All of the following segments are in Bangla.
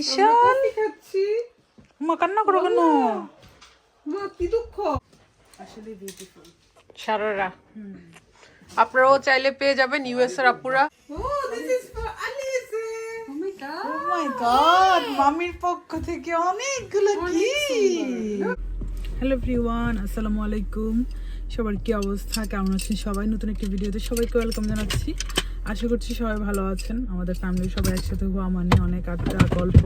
ঈশান? মা কান্না করো কেন? মা কি দুঃখ? আসলে বিউটিফুল সারারা। আপনারাও চাইলে পেয়ে যাবেন ইউএস এর আপুরা। ও this is for Alice oh my god oh my god মামির পক্ষ থেকে অনেকগুলো গিফট। হ্যালো এভরিওয়ান আসসালামু আলাইকুম। সবার কি অবস্থা? কেমন আছেন সবাই? নতুন একটি ভিডিওতে সবাইকে ওয়েলকাম জানাচ্ছি। আশা করছি সবাই ভালো আছেন। আমাদের ফ্যামিলির সবাই একসাথে হওয়া মানে অনেক আড্ডা গল্প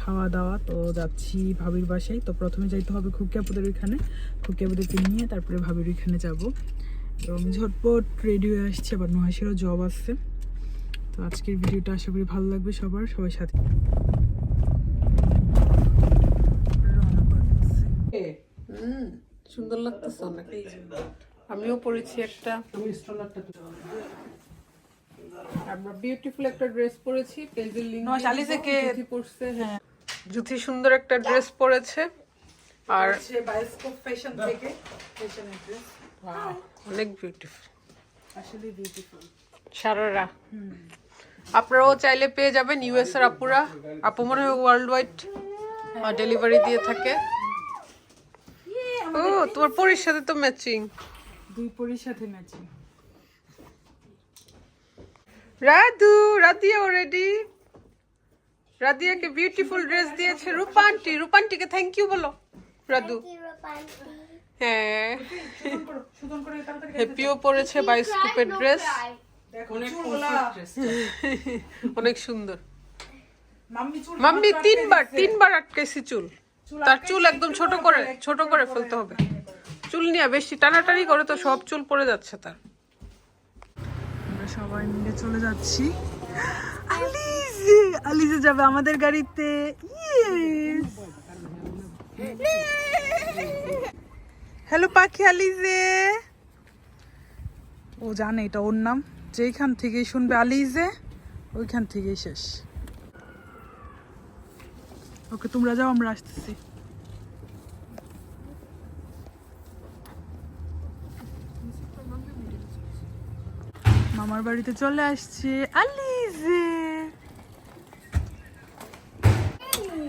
খাওয়া দাওয়া। তো যাচ্ছি ভাবির বাসায়। তো প্রথমে যাইতে হবে খুকিয়াপুদের ওইখানে। খুকিয়াপুদেরকে নিয়ে তারপরে ভাবির ওইখানে যাব। এবং ঝটপট রেডি হয়ে আসছে। আবার নহাসেরও জব আসছে তো আজকের ভিডিওটা আশা করি ভালো লাগবে সবার। সবাই সাথে সুন্দর লাগতেছে অনেক। আমিও পড়েছি একটা। আমি আমরা বিউটিফুল একটা ড্রেস পরেছি পেজের লিংক নয়, শালিজে কে- পড়ছে হ্যাঁ। জুথি সুন্দর একটা ড্রেস পরেছে আর সে বায়োস্কোপ ফ্যাশন থেকে ফ্যাশনের ড্রেস অনেক বিউটিফুল আসলে বিউটিফুল সারারা। আপনারাও চাইলে পেয়ে যাবেন ইউএস এর আপুরা। আপু মনে হয় ওয়ার্ল্ড ওয়াইড ডেলিভারি দিয়ে থাকে। ও তোমার পরির সাথে তো ম্যাচিং দুই পরির সাথে ম্যাচিং রাধু রাধিয়া অলরেডি রাধিয়াকে বিউটিফুল ড্রেস দিয়েছে রূপান্টি রূপান্টিকে থ্যাংক ইউ বলো রাধু। হ্যাঁ। হ্যাপিও পরেছে বাইস্কুপের ড্রেস অনেক সুন্দর। মাম্মি চুল মাম্মি তিনবার তিনবার আটকাইছি চুল। তার চুল একদম ছোট করে ছোট করে ফেলতে হবে। চুল নিয়ে বেশি টানাটানি করে তো সব চুল পড়ে যাচ্ছে তার। সবাই মিলে চলে যাচ্ছি। আলিজে আলিজে যাবে আমাদের গাড়িতে। হ্যালো পাখি আলিজে। ও জানে এটা ওর নাম। যেইখান থেকেই শুনবে আলিজে, ওইখান থেকেই শেষ। ওকে, তোমরা যাও, আমরা আসতেছি। মামার বাড়িতে চলে আসছে আলিজে।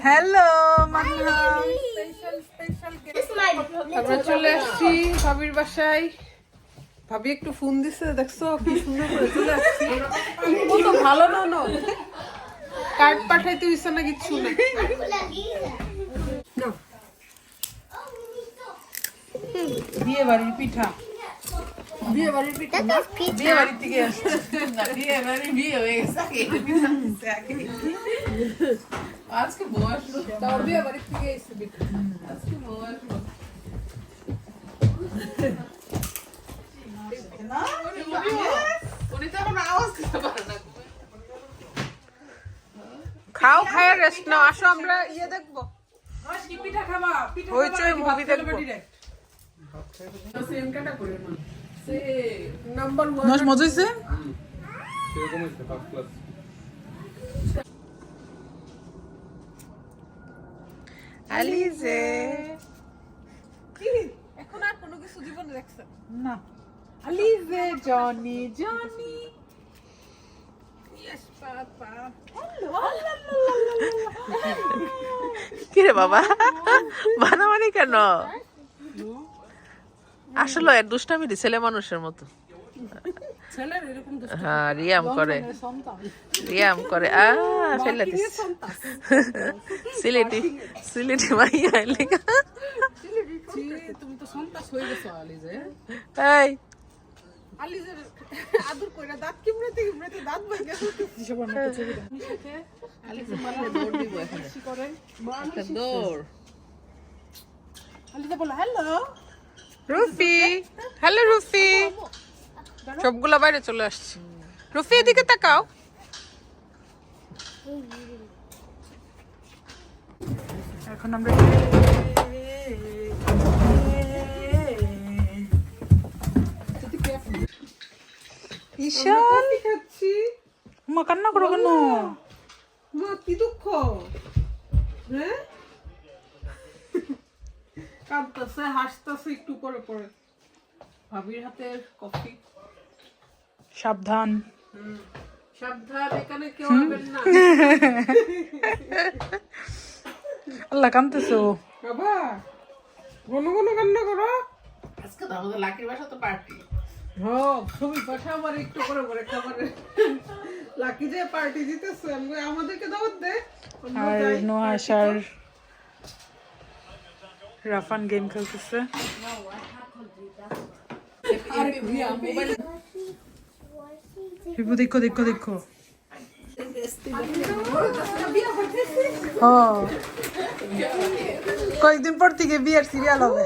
হ্যালো আমরা চলে আসছি ভাবির বাসায়। ভাবি একটু ফোন দিছে, দেখছ? কি সুন্দর করে চলে আসছি। ও তো ভালো না না কার্ড পাঠাইতে হইছে না কিচ্ছু না। বিয়ে বাড়ির পিঠা। বিয়ে বাড়ির পিঠা। বিয়ে বাড়ি থেকে আসছে বিয়ে বাড়ি বিয়ে হয়ে গেছে আজকে বউ আসলো। তাও বিয়ে বাড়ি থেকে এসে আজকে বউ আসলো। উনি তো এখন আওয়াজ দিতে পারে না। খাও খায় রেস্ট নাও। আসো আমরা ইয়ে দেখব। কি পিঠা খাবা? পিঠা হইচই মুভি দেখব। ডিরেক্ট সেম কাটা করে না সে নাম্বার ওয়ান নস মজা আলিজে কি এখন আর কোনো কিছু জীবনে দেখছেন না আলিজে জনি কিরে বাবা মানামানি কেন আসলে দুষ্টামি দি ছেলে মানুষের মতো। হ্যাঁ রিয়াম করে। রিয়াম করে। আ ফেলে দিস সিলেটি সিলেটি মাইয়া লেখা তুমি তো সন্তাস হয়ে গেছো আলিজে এই। আলিজের আদর কইরা দাঁত কিমড়াতে কিমড়াতে দাঁত ভাই গেছে আলিজে মারা দৌড় দিব এখানে। করে একটা দৌড়। আলিজে বলো হ্যালো? রুফি হ্যালো রুফি। সবগুলা বাইরে চলে আসছে। রুফি এদিকে তাকাও। এখন আমরা ঈশান? মা কান্না করো কেন? মা কি দুঃখ? হ্যাঁ? কাঁদতেছে হাসতেছে একটু পরে পরে। ভাবির হাতের কফি। সাবধান। সাবধান এখানে কেউ হবেন না। আল্লাহ কামতেছো বাবা ঘন ঘন কান্না করো। আজকে তো আমাদের লাকির বাসা তো পার্টি। হ্যাঁ খুবই পাশা আমার একটু করে লাকি যে পার্টি দিতেছে আমাদেরকে দাওয়াত দে। আর যাই। রাফান গেম খেলতেছে দেখো দেখো দেখো কয়েকদিন পর থেকে বিয়ের সিরিয়াল হবে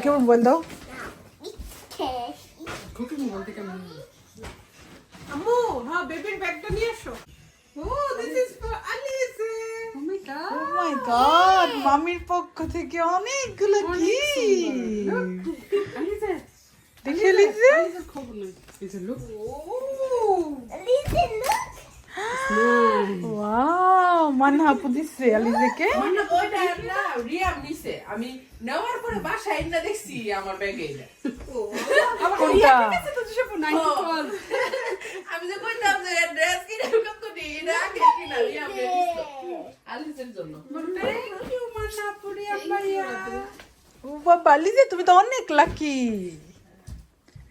কেমন বল দাও আম্মু হ্যাঁ বেবির ব্যাগটা নিয়ে এসো ও this is for Alice oh my god oh my god মামির পক্ষ থেকে অনেকগুলো কি দেখে লিখছে আলিসের খবর নেই এই যে লুক ওয়াও মান্না আপু দিচ্ছে আলিজেকে মানে না রিয়াম নিছে। আমি নেওয়ার পরে বাসায় না দেখছি আমার ব্যাগে এটা কোনটা? আমি যে কইতাম যে ড্রেস কিনে এরকম তো নি কিনা রিয়াম আলিসের জন্য। থ্যাংক ইউ মান্না পুরি আম্মাইয়া ও বাবা আলিজে তুমি তো অনেক লাকি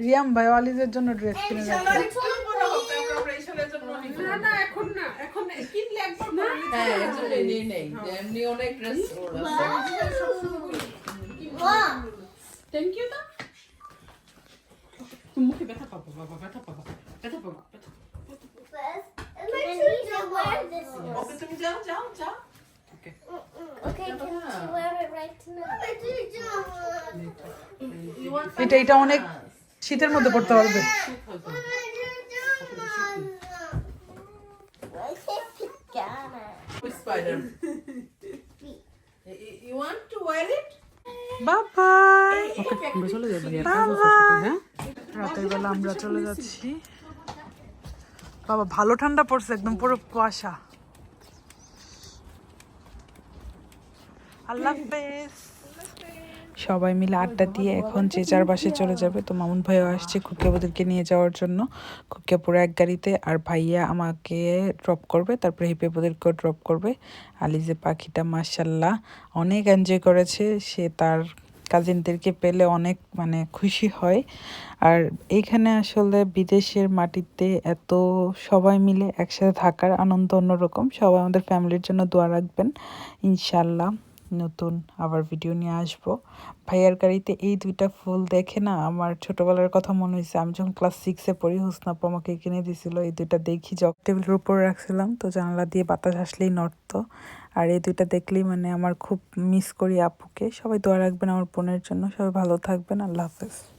রিয়াম ভাই আলিজের জন্য ড্রেস কিনে রাখে একটু বড় হবে আমরা এই সালের জন্য অনেক না না এখন না এখন কিনলে একবার হ্যাঁ এর জন্য নেই নেই এমনি অনেক ড্রেস ওর থ্যাংক ইউ না তুমি মুখে ব্যথা পাবো বাবা ব্যথা পাবো ব্যথা পাবো ব্যথা ওকে তুমি যাও যাও যাও। Okay, can you wear it right now? I do You want এটা এটা অনেক শীতের মধ্যে পড়তে পারবে। Spider? You- want to wear it? বাবাই রাতের বেলা আমরা চলে যাচ্ছি বাবা ভালো ঠান্ডা পড়ছে একদম পুরো কুয়াশা আল্লাহ হাফেজ সবাই মিলে আড্ডা দিয়ে এখন যে চার বাসে চলে যাবে, তো মামুন ভাইও আসছে খুকিয়াবুদেরকে নিয়ে যাওয়ার জন্য। খুকিয়াপুরে এক গাড়িতে, আর ভাইয়া আমাকে ড্রপ করবে, তারপরে হিপেপুদেরকেও ড্রপ করবে। আলিজে, পাখিটা মার্শাল্লাহ অনেক এনজয় করেছে। সে তার কাজিনদেরকে পেলে অনেক মানে খুশি হয়। আর এইখানে আসলে বিদেশের মাটিতে এত সবাই মিলে একসাথে থাকার আনন্দ অন্যরকম। সবাই আমাদের ফ্যামিলির জন্য দোয়া রাখবেন, ইনশাল্লাহ। নতুন আবার ভিডিও নিয়ে আসব। ভাইয়ার গাড়িতে এই দুইটা ফুল দেখে না আমার ছোটবেলার কথা মনে হয়েছে। আমি যখন ক্লাস সিক্সে পড়ি হোসনাপ্পা আমাকে কিনে দিছিল। এই দুইটা দেখি জগ টেবিলের উপর রাখছিলাম, তো জানলা দিয়ে বাতাস আসলেই নড়তো। আর এই দুইটা দেখলেই মানে আমার খুব মিস করি আপুকে। সবাই দোয়া রাখবেন আমার বোনের জন্য। সবাই ভালো থাকবেন। আল্লাহ হাফেজ।